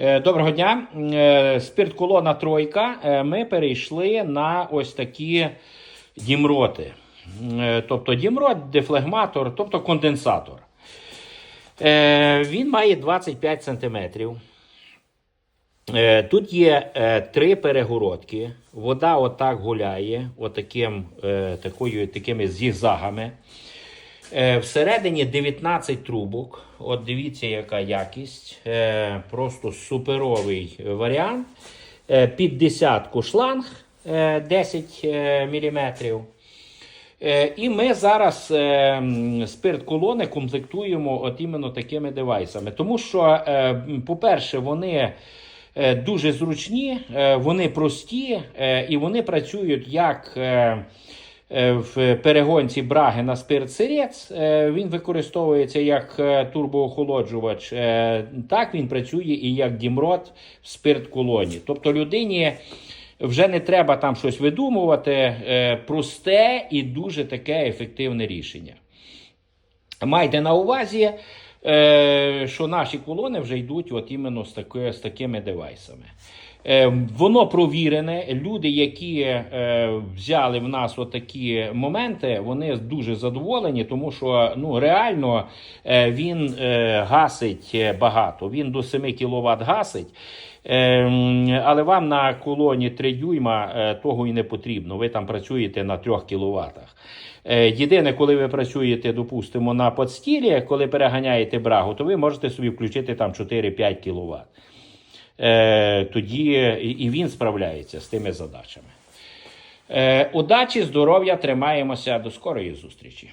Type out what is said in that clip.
Е, Доброго дня. Е, Спирт-колона тройка. Е, Ми перейшли на ось такі дімроти. Тобто дімрот, дефлегматор, тобто конденсатор. Він має 25 см. Тут є три перегородки. Вода отак гуляє, отаким, такою, такими зігзагами. Е, Всередині 19 трубок. От дивіться, яка якість. Е, Просто суперовий варіант. Е, Під десятку шланг е, 10 мм. І ми зараз спирт колони комплектуємо от іменно такими девайсами. Тому що, по-перше, вони дуже зручні, вони прості і вони працюють як. Е, в перегонці браги на спирт сирець. Е, Він використовується як е, турбоохолоджувач. Так він працює і як дімрот в спирт колоні. Тобто людині вже не треба там щось видумувати. Просте і дуже таке ефективне рішення. Майте на увазі, що наші колони вже йдуть от іменно з, таки, з такими девайсами. Е, воно провірене. Люди, які е, взяли в нас отакі моменти, вони дуже задоволені, тому що ну, реально е, він е, гасить е, багато. Він до 7 кВт гасить. Е, але вам на колоні 3 дюйма е, того і не потрібно. Ви там працюєте на 3 кВт. Е, Єдине, коли ви працюєте, допустимо, на подстілі, коли переганяєте брагу, то ви можете собі включити там 4-5 кВт. Е, Тоді і- він справляється з тими задачами. Е, Удачі, здоров'я, тримаємося. До скорої зустрічі.